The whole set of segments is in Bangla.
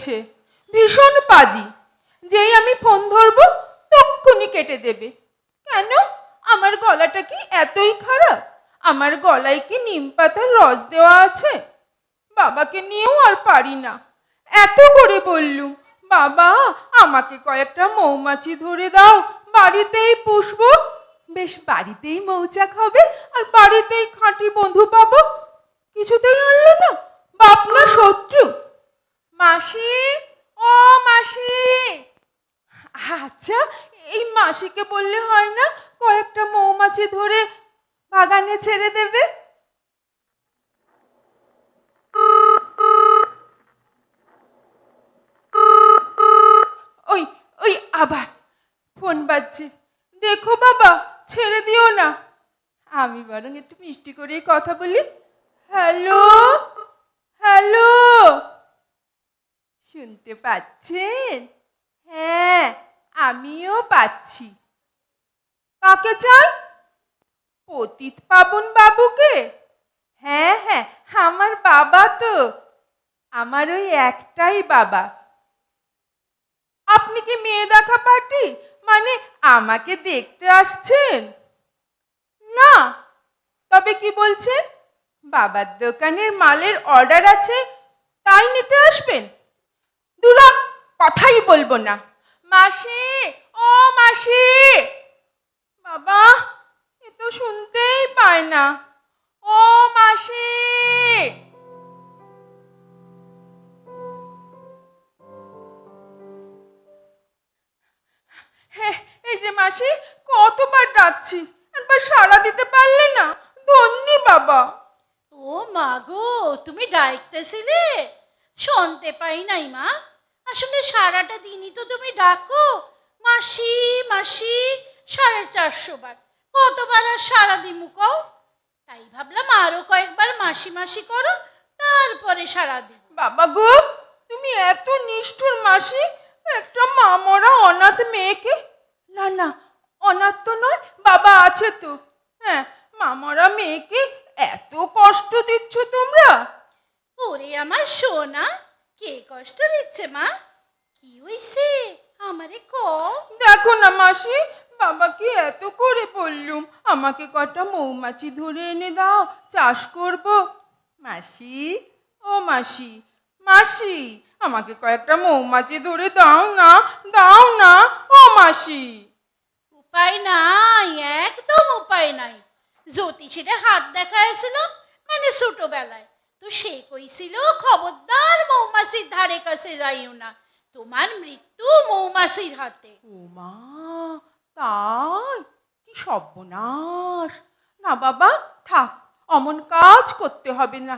দিয়েছে ভীষণ পাজি। যেই আমি ফোন ধরবো, তক্ষুনি কেটে দেবে। কেন? আমার গলাটা কি এতই খারাপ? আমার গলায় কি নিম পাতার রস দেওয়া আছে? বাবাকে নিয়েও আর পারি না। এত করে বললুম বাবা, আমাকে কয়েকটা মৌমাছি ধরে দাও, বাড়িতেই পুষবো। বেশ, বাড়িতেই মৌচাক হবে আর বাড়িতেই খাঁটি বন্ধু পাবো? কিছুতেই আনলো না, বাপ না শত্রু। মাসি? ও মাসি! আচ্ছা এই মাসিকে বললে হয় না কয়েকটা মৌমাছি ধরে বাগানে ছেড়ে দেবে? ওই ওই আবার ফোন বাজছে। দেখো বাবা, ছেড়ে দিও না। আমি বরং একটু মিষ্টি করে কথা বলি। হ্যালো? হ্যালো? শুনতে পাচ্ছেন? হ্যাঁ আমিও পাচ্ছি। কাকে চাই? পতিত পাবন বাবুকে? হ্যাঁ হ্যাঁ আমার বাবা তো। আমার ওই একটাই বাবা। আপনি কি মেয়ে দেখা পার্টি? মানে আমাকে দেখতে আসছেন? না, তবে কি বলছেন? বাবার দোকানের মালের অর্ডার আছে, তাই নিতে আসবেন? দুরা কথাই বলব না। মাসি, ও মাসি! বাবা, এ তো শুনতেই পায় না। ও মাসি! এই যে মাসি, কতবার ডাকছি, একবার সাড়া দিতে পারলে না? ধন্যি বাবা। ও মা গো, তুমি ডাকতেছিলে? শুনতে পাই নাই, মা। আসলে সারাটা দিনই তো তুমি ডাকো। মাসি মাসি, সাড়ে চারশো বার। কতবার আর সারা দিমু কও? তাই ভাবলাম আরও কয়েকবার মাসি মাসি করো, তারপরে সারা দিব। বাবা গো, তুমি এত নিষ্ঠুর মাসি, একটা মামরা অনাথ মেয়েকে? না না, অনাথ তো নয়, বাবা আছে তো। হ্যাঁ মামরা মেয়েকে এত কষ্ট দিচ্ছ তোমরা? ওরে আমার সোনা কে কষ্ট দিচ্ছে মা? কি হইছে? আমারে ক দেখো না মাসি বাবাকে এত করে বললুম? আমাকে কটা মৌমাছি ধরে এনে দাও চাষ করব। মাসি ও মাসি মাসি আমাকে কয়েকটা মৌমাছি ধরে দাও না দাও না ও মাসি। উপায় নাই একদম উপায় নাই। জ্যোতিষীরে হাত দেখাইছিলাম মানে ছোটবেলায়। তো সে কইছিল খবরদার মৌমাছির ধারে কাছে যাইও না তোমার মৃত্যু মৌমাছির হাতে। ও মা তাই? কি সর্বনাশ। না বাবা থাক অমন কাজ করতে হবে না।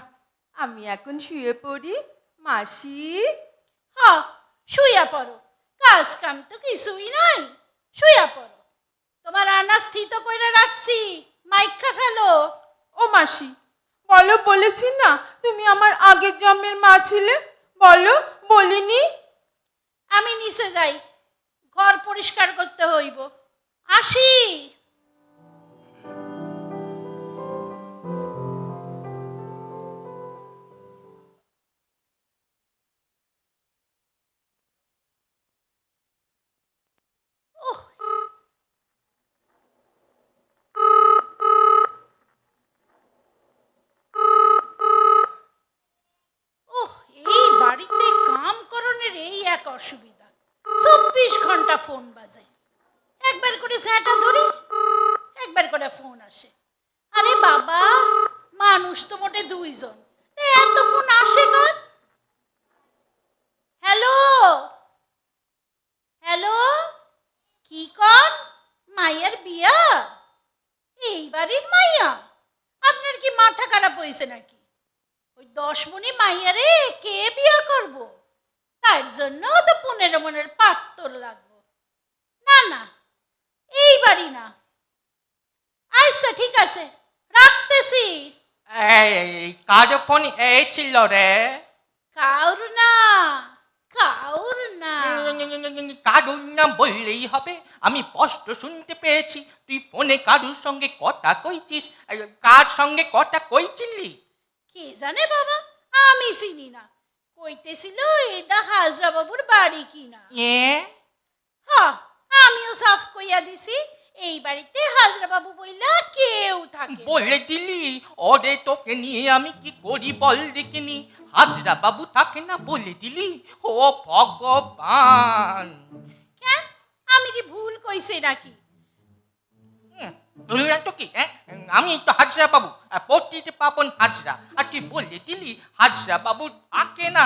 আমি এখন শুয়ে পড়ি মাসি। হ শুইয়া পড়ো। কাজ কাম তো কিছুই নাই শুইয়া পড়ো। তোমার আনা স্থিত কইরা রাখছি মাইক্ষা ফেলো। ও মাসি বলো, বলেছি না তুমি আমার আগের জন্মের মা ছিলে? বলো, বলিনি। আমি নিচে যাই, ঘর পরিষ্কার করতে হইব। আসি। বাড়িতে কাম করণের এই এক অসুবিধা। চব্বিশ ঘণ্টা ফোন বাজে। একবার করে ঝ্যাঁটা ধরি, একবার করে ফোন আসে। আরে বাবা, মানুষ তো মোটে দুইজন। এত ফোন আসে কার? হ্যালো? হ্যালো? কি কন মাইয়ার বিয়া? এই বাড়ির মাইয়া? আপনার কি মাথা খারাপ হয়েছে নাকি? ওই দশ মনি মাইয়ারে কে বিয়া করব? তার জন্য তো পনেরো মনের পাত্তর লাগবো। না না এই বাড়ি না। আচ্ছা ঠিক আছে রাখতেছি। এই কাজে ফোন এই ছিল রে। কাউর না কাউর না। কারুর নাম বললেই হবে আমি স্পষ্ট শুনতে পেয়েছি। তুই ফোনে কারুর সঙ্গে কথা কইছিস কার সঙ্গে কথা কইছিলি? কে জানে বাবা? আমি চিনি না। কইতেছিল এটা হাজরা বাবুর বাড়ি কিনা? এ? হ আমিও সাফ কইয়া দিছি এই বাড়িতে হাজরা বাবু বইলা কেউ থাকে বলে দিলি ওরে তোকে নিয়ে আমি কি করি বল দেখিনি। হাজরা বাবু থাকে না বলে দিলি ও ভগবান। কেন? আমি কি ভুল কইছি নাকি? তো কি হ্যাঁ? আমি তো হাজরা বাবু পট্টিতে পাবন হাজরা। আর তুই বলে দিলি হাজরা বাবু থাকে না।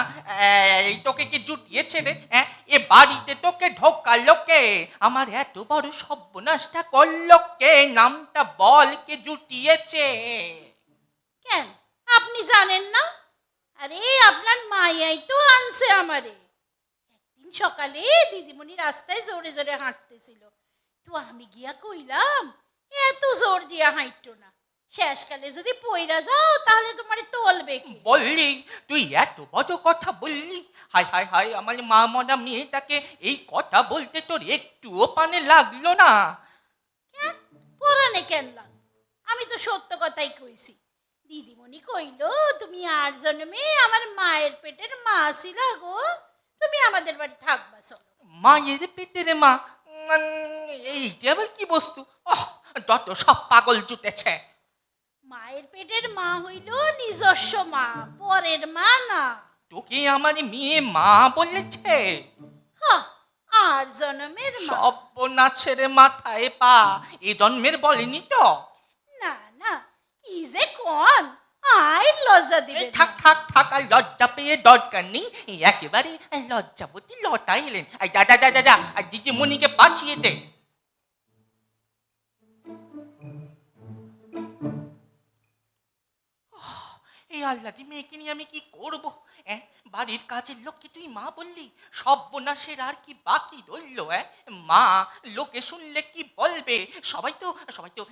এই তোকে কি জুটিয়েছে রে হ্যাঁ? এ বাড়িতে তোকে ঢোকালো কে আমার এত বড় সর্বনাশটা করল কে? নামটা বল কে জুটিয়েছে। কেন? আপনি জানেন না? আরে, আপনার মাইয়াই তো আনছে আমারে। একদিন সকালে দিদিমণি রাস্তায় জোরে জোরে হাঁটতেছিল। তো আমি গিয়া কইলাম এত জোর দিয়া হাঁটতো না। শেষকালে যদি পইরা যাও তাহলে তোমারে তোলবে কে? বললি তুই এত বড় কথা বললি। হাই হাই হাই আমার মা মরা মেয়েটাকে এই কথা বলতে তোর একটুও পানে লাগল না। কেন? পরানে কেন লাগ? আমি তো সত্য কথাই কইছি। দিদিমণি কইল তুমি আর জন্মে আমার মায়ের পেটের মা ছিলা গো। তুমি আমাদের বাড়ি থাকবা চলো। মায়ের পেটের মা? এইটা আবার কি বস্তু? ওহ, যত সব পাগল জুটেছে। মায়ের পেটের মা হইল নিজস্ব মা পরের মা না। তোকে আমার মেয়ে মা বলেছে। হ, আর জন্মের মা। সব নাচের মাথায় পা এ জন্মের বলেনি তো। না না কি যে কোন আই লজ্জা দিবে থাক থাক থাক আর লজ্জা পেয়ে দরকার নেই। একেবারে লজ্জাবতী লটা এলেন এই দাদা দাদা দাদা আর দিদিমণিকে পাঠিয়ে দে। এই আল্লাদি মেয়েকে নিয়ে আমি কি করব? হ্যাঁ বাড়ির কাজের লোককে তুই মা বললি? সর্বনাশের আর কি বাকি রইল হ্যাঁ মা, লোকে শুনলে কি বলবে? সবাই তো সবাই তো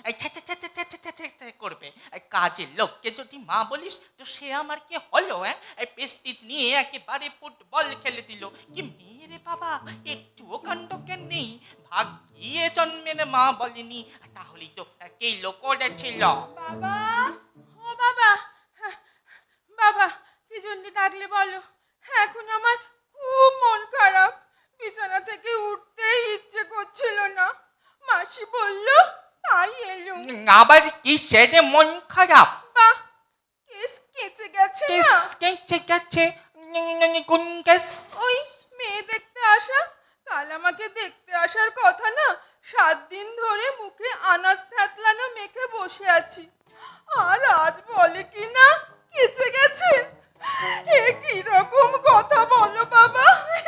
করবে। কাজের লোককে যদি মা বলিস, তো সে আমার কি হলো হ্যাঁ পেস্টিজ নিয়ে একেবারে ফুটবল খেলে দিল। কি মেয়ে রে বাবা, একটুও কাণ্ড কেন নেই। ভাগ্যিয়ে জন্মের মা বলেনি। তাহলেই তো কে লোক ছিল বাবা, ও বাবা! বাবা কি জন্য ডাকলে বলো? এখন আমার খুব মন খারাপ। বিছানা থেকে উঠতেই ইচ্ছে করছিল না। মাসি বলল তাই এলুম। আবার কিসের মন খারাপ? বাহ কেস কেচে গেছে না? কেস কেছে গেছে? কোন কেস? ওই মেয়ে দেখতে আসা। কাল আমাকে দেখতে আসার কথা না? সাত দিন ধরে মুখে আনাজ থ্যাতলানো মেখে বসে আছি। আর আজ বলে কি না? কেচে গেছে। এ কি রকম কথা বলো বাবা?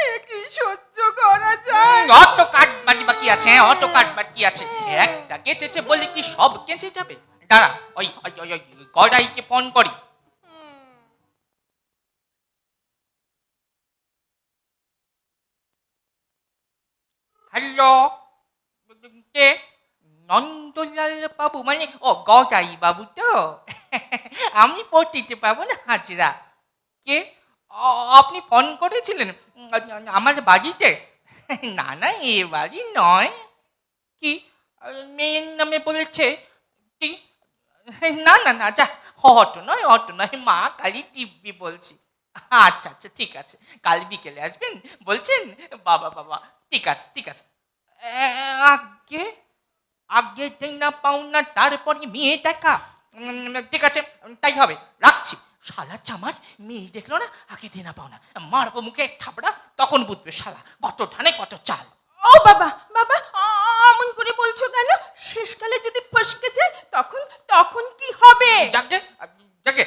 এ কি সহ্য করা যায়? অত কাঠ বাকি বাকি আছে অত কাঠ বাকি আছে। একটা কেচেছে বলে কি সব কেচে যাবে? দাঁড়া, ওই ওই ওই গড়াইকে ফোন করি। হ্যালো, কে? নন্দলাল বাবু মানে ও গদাই বাবু তো? আমি পড়তে পাবো না হাজরা। কে? আপনি ফোন করেছিলেন আমার বাড়িতে? না না এ বাড়ি নয়। কি? মেয়ের নামে বলেছে কি? না না না যা অটো নয় অটো নয় মা কালী টিভি বলছি। আচ্ছা আচ্ছা ঠিক আছে কাল বিকেলে আসবেন বলছেন বাবা বাবা ঠিক আছে ঠিক আছে। আগে আগে না পাও না তারপরে মেয়ে উম, ঠিক আছে তাই হবে রাখছি। শালা চামার মেয়ে দেখল না? আগে দিয়ে না পাও না। মারবো মুখে থাপড়া তখন বুঝবে শালা কত ধানে কত চাল। ও বাবা বাবা অমন করে বলছো কেন? শেষকালে যদি ফসকে যায় তখন তখন কি হবে? যাকে যাকে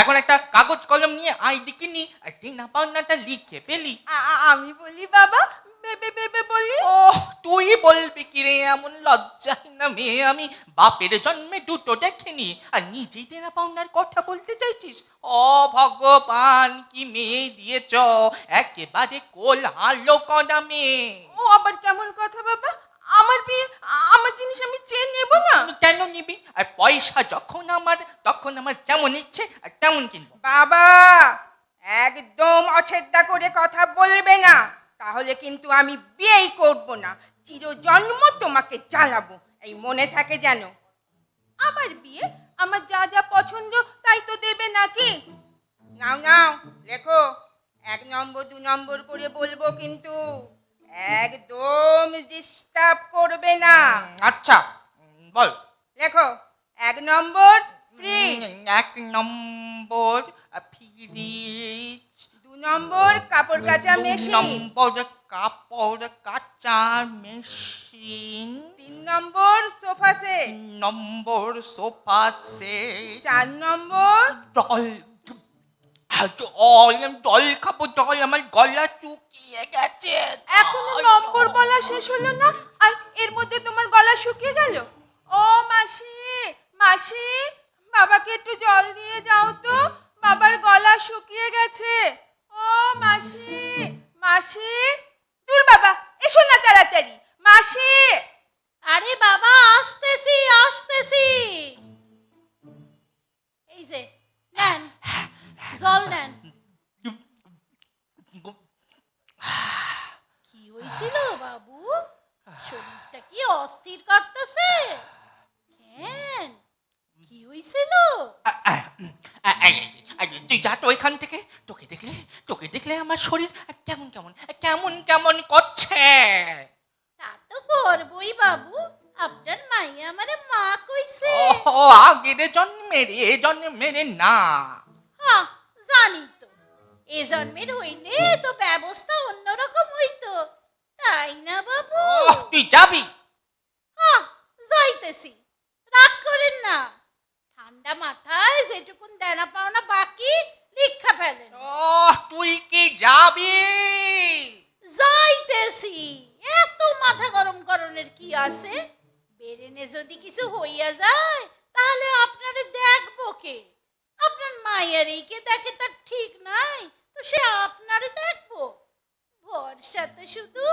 এখন একটা কাগজ কলম নিয়ে আইডি কিনি আর দিনা পাওনাটা লিখে পেলি আমি বলি বাবা বেবে বেবে বলি বলবি কি রে এমন লজ্জাই না মেয়ে আমি? বাপের জন্মে দুটো দেখিনি। আর নিজেই দেনা পাওনার কথা বলতে চাইছিস? ও ভগবান কি মেয়ে দিয়েছ? একেবারে কোল হালো করা মেয়ে। ও আবার কেমন কথা বাবা? আমার বিয়ে আমার জিনিস আমি চেয়ে নেব না? কেন নিবি? আর পয়সা যখন আমার তখন আমার যেমন ইচ্ছে আর তেমন কিনবো। বাবা একদম অছেদ্দা করে কথা বলবে না। তাহলে কিন্তু আমি বিয়েই করব না। চিরজন্ম তোমাকে চালাবো এই মনে থাকে যেন। আমার বিয়ে আমার যা যা পছন্দ তাই তো দেবে নাকি? নাও নাও লেখো। এক নম্বর দু নম্বর করে বলব কিন্তু একদম ডিস্টার্ব করবে না। আচ্ছা বল। লেখো এক নম্বর ফ্রিজ এক নম্বর ফ্রিজ নম্বর কাপড় কাচা মেশিন নম্বর কাপড় কাচা মেশিন তিন number sofa set number sofa set চার নম্বর। আহ, জল জল খাব জল আমার গলা চুকিয়ে গেছে। এখনও নম্বর বলা শেষ হলো না আর এর মধ্যে তোমার গলা শুকিয়ে গেল? ও মাসি মাসি বাবাকে একটু জল দিয়ে যাও তো বাবার গলা শুকিয়ে গেছে। ও মাসি মাসি দূর বাবা এসো না তাড়াতাড়ি। মাসি। আরে বাবা আসতেছি আসতেছি। এই যে নেন জল নেন। কি হয়েছিল বাবু? শরীরটা কি অস্থির করতেছে? কেন? কি হয়েছিল তুই যা তো এখান থেকে তোকে দেখলে তোকে দেখলে আমার শরীর কেমন কেমন? কেমন কেমন করছে? তা তো করবই বাবু। আপনার মাই আমারে মা কইছে। ও আগের জন্মের এ জন্মের না। হ্যাঁ জানি তো। এ জন্মের হইলে তো ব্যবস্থা অন্যরকম হইতো। তাই না বাবু? তুই যাবি? হ্যাঁ যাইতেছি। রাগ করেন না। ঠান্ডা মাথায় যেটুকুন দেনা পাওনা বাকি লিখা ফেলেন। ও তুই কি যাবি? যাইতেছি। এত মাথা গরম করণের কি আছে? বেরেনে যদি কিছু হইয়া যায় তাহলে আপনারে দেখব কে? আপনার মায়ের এইকে দেখে তার ঠিক নাই তো সে আপনারে দেখব। ভরসা তো শুধু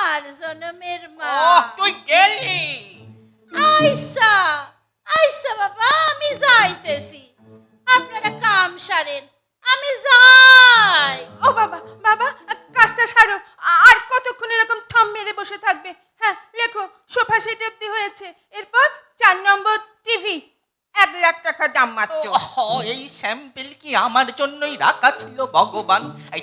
আর জনমের মা। ও তুই গেলি? আইসা সারেন আমি যাই। ও বাবা বাবা কাজটা সারো। আর কতক্ষণ এরকম থাম মেরে বসে থাকবে? হ্যাঁ লেখো সোফা সেট অব্দি হয়েছে। এরপর চার নম্বর টিভি। এক লাখ টাকা দাম মাত্র। ওহ, এই স্যাম্পেল আমার জন্যই রাখা ছিল ভগবান। এই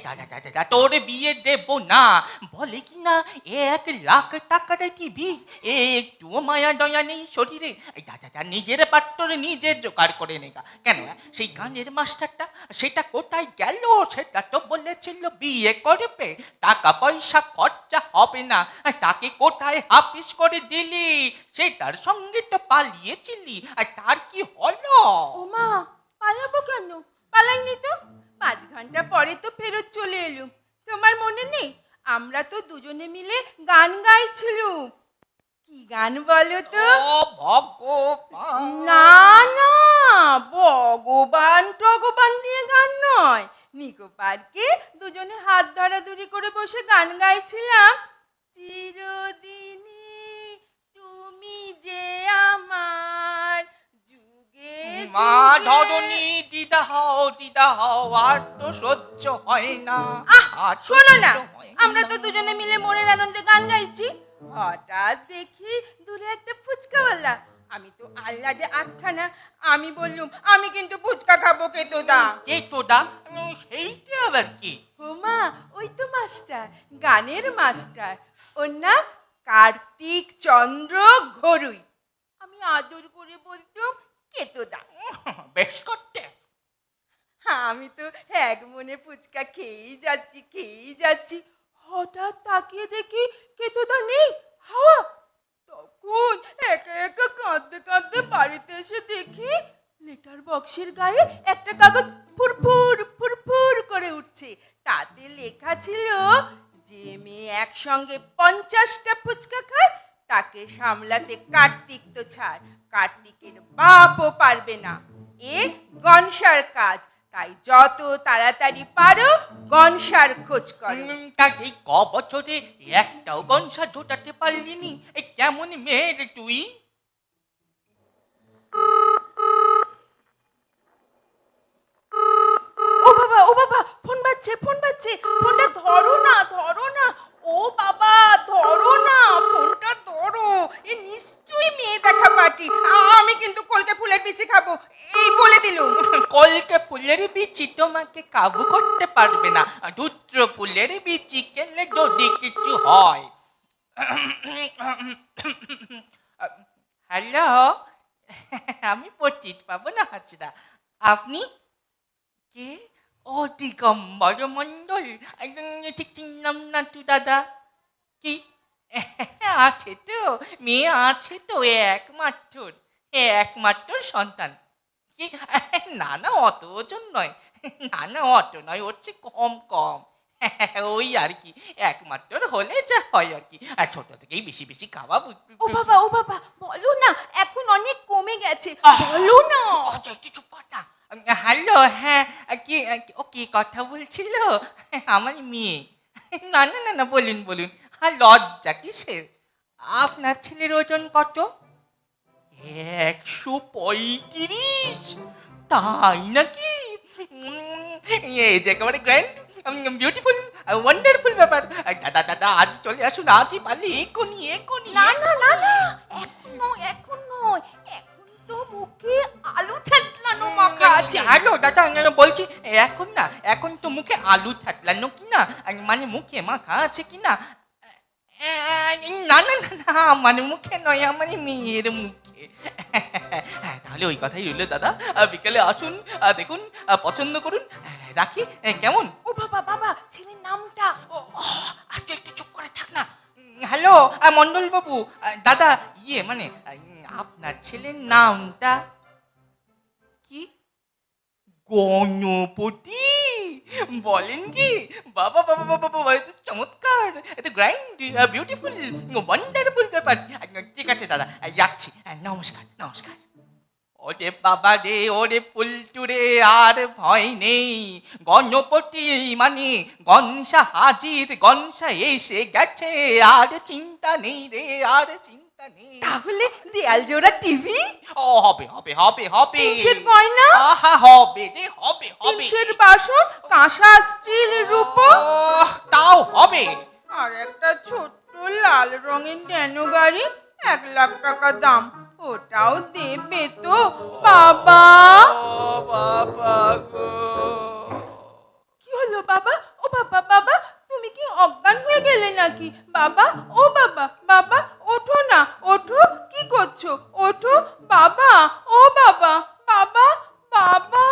তোর বিয়ে দেব না। বলে কি না, এক লাখ টাকার টিভি একটুও মায়া, দয়া নেই শরীরে। এই দাদা নিজের পাট্টরে নিজে জোগাড় করে নেগা। কেন? সেই গানের মাস্টারটা, সেটা কোথায় গেল? সেটা তো বলেছিল, বিয়ে করবে। টাকা পয়সা খরচা হবে না। তাকে কোথায় হাফিস করে দিলি? সেটার সঙ্গে তো পালিয়েছিলি। আর তার কি হলো? ও মা পালাবো কেন? পালাইনি তো? পাঁচ ঘণ্টা পরে তো ফেরত চলে এলুম। তোমার মনে নেই? আমরা তো দুজনে মিলে গান গাইছিলুম। কি গান বলো তো? না না ভগবান টগবান দিয়ে গান নয়। নিকো পার্কে দুজনে হাত ধরাধরি করে বসে গান গাইছিলাম। চিরদিনই মা দিদা হও দিদা হও আর তো সহ্য হয় না। আর শোনো না আমরা তো দুজনে মিলে মনের আনন্দে গান গাইছি। হঠাৎ দেখি দূরে একটা ফুচকাওয়ালা। আমি তো আহ্লাদে আটখানা। আমি বললুম আমি কিন্তু ফুচকা খাব কেতো দা কে তোদা উম, সেইটা আবার কি? হুমা ওই তো মাস্টার গানের মাস্টার। ওর নাম কার্তিক চন্দ্র ঘরুই। আমি আদর করে বলতুম কেতোদা বেশ করতে। আমি তো এক মনে ফুচকা খেয়েই যাচ্ছি খেয়েই যাচ্ছি। হঠাৎ তাকিয়ে দেখি কেতোদা নেই হাওয়া। তখন একা একা কাঁদতে কাঁদতে বাড়িতে এসে দেখি লেটার বক্সের গায়ে একটা কাগজ ফুরফুর ফুরফুর করে উঠছে। তাতে লেখা ছিল যে মেয়ে একসঙ্গে পঞ্চাশটা ফুচকা খায় তাকে সামলাতে কার্তিক তো ছাড়। কার্তিকের বাপও পারবে না। এ গনসার কাজ। তাই যত তাড়াতাড়ি পারো গনসার খোঁজ করো। তা এই ক বছরে একটাও গনসা জোটাতে পারলিনি। এই কেমন মেয়ে তুই? ও বাবা ও বাবা ফোন বাজছে ফোন বাজছে। ফোনটা ধরো না ধরো না। ও বাবা, ধরো না, ফোনটা ধরো। এ নিশ্চয়ই মেয়ে দেখা পার্টি। আমি কিন্তু কলকে ফুলের বিচি খাব। এই বলে দিল। কলকে ফুলের বিচি তোমাকে কাবু করতে পারবে না। রুদ্র ফুলের বিচি খেলে যদি কিছু হয়। হ্যালো, আমি পটিট পাবো না, হাজরা। আপনি কে? ও দিগম্বর মন্ডল একদম ঠিক চিনলাম না তু দাদা? কি? আছে তো মেয়ে আছে তো একমাত্র একমাত্র সন্তান। কি? না না অত ওজন নয় না না অত নয় হচ্ছে কম কম। ওই আর কি একমাত্র হলে যা হয় আর কি। আর ছোট থেকেই বেশি বেশি খাওয়া ও বাবা ও বাবা বলো না এখন অনেক কমে গেছে বলো না। ও, চুপ। হ্যালো হ্যাঁ কি ও কি কথা বলছিল? আমার মেয়ে. না না না না বলুন বলুন। হ্যাঁ লজ্জা কিসের? আপনার ছেলের ওজন কত? একশো পঁয়ত্রিশ। তাই নাকি? এই যে একেবারে গ্র্যান্ড বিউটিফুল ওয়ান্ডারফুল ব্যাপার। দাদা দাদা আজ চলে আসুন আজই পারলে এক্ষুনি এক্ষুনি না না না না। আছে হ্যালো দাদা আমি বলছি এখন না এখন তো মুখে আলু থাকলানো কি না? মানে মুখে মাখা আছে কি না? না না না না মানে মুখে নয় আমার মেয়ের মুখে। হ্যাঁ তাহলে ওই কথাই রইল দাদা। বিকেলে আসুন দেখুন পছন্দ করুন। আহ, রাখি কেমন? ও বাবা বাবা ছেলের নামটা। ও তুই একটু চুপ করে থাক না। হ্যালো আহ, মণ্ডল বাবু দাদা ইয়ে মানে আপনার ছেলের নামটা? গণপতি বলেন কি? বাবা বাবা বাবা বাবা এত চমৎকার, এত গ্র্যান্ড বিউটিফুল ওয়ান্ডারফুল ব্যাপার। ঠিক আছে, দাদা যাচ্ছি। নমস্কার নমস্কার। ওরে বাবা রে, ওরে পুলটুরে, আর ভয় নেই। গণপতি মানে গনসা হাজির, গনসা এসে গেছে। আর চিন্তা নেই রে, আর চিন্তা তাহলে দেয়াল জোড়া টিভি? ও হবে হবে হবে হবে। তিনশের গয়না? আহা হবে রে হবে হবে। তিনশের বাসন কাঁসা স্টিল রূপো? তাও হবে। আর একটা ছোট্ট লাল রঙের ন্যানো গাড়ি এক লাখ টাকা দাম। ওটাও দেবে তো বাবা। বাবা গো। কি হলো বাবা? ও বাবা বাবা তুমি কি অজ্ঞান হয়ে গেলে নাকি? বাবা, ও বাবা বাবা, ওঠো না, ওঠো, কি করছ? ওঠো, বাবা, ও বাবা বাবা বাবা।